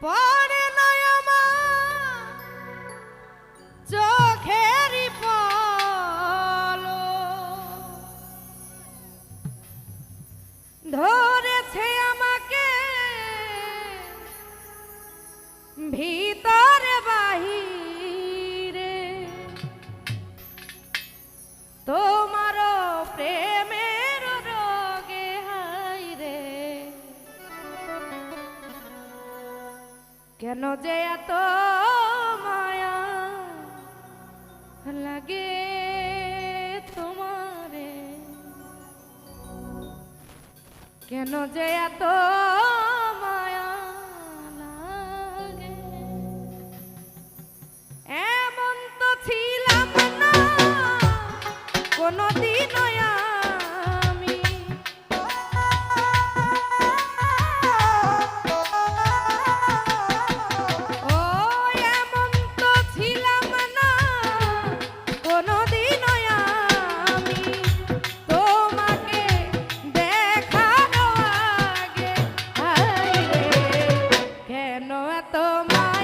Bye. কেন যে এত মায়া লাগে তোমারে। কেন যে এত my